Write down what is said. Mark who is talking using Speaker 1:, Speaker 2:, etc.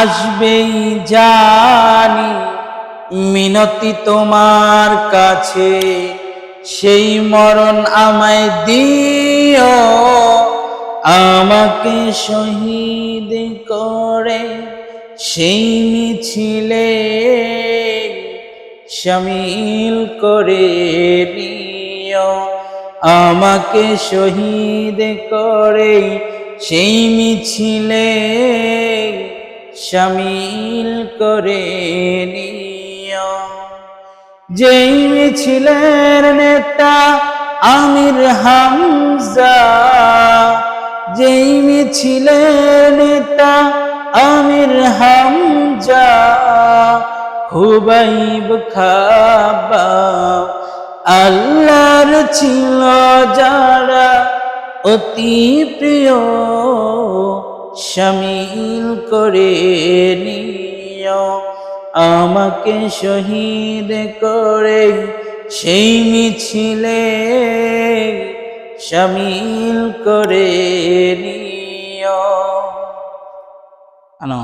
Speaker 1: আসবেই জানি, মিনতি তোমার কাছে। সেই মরণ আমায় দিও, আমাকে শহীদ করে। সেই মিছিলে শামিল করে নিও, আমাকে শহীদ করে। সেই মিছিলে শামিল করে নিও। যেই মিছিলের নেতা আমির হামজা, যেই মিছিলের নেতা আমির হামজা, খুবাইব খাবা, আল্লাহর ছিল যারা অতি প্রিয়। শামিল করে নিও। আমাকে শহীদ করে সেই মিছিলে শামিল করে নিও। আনো।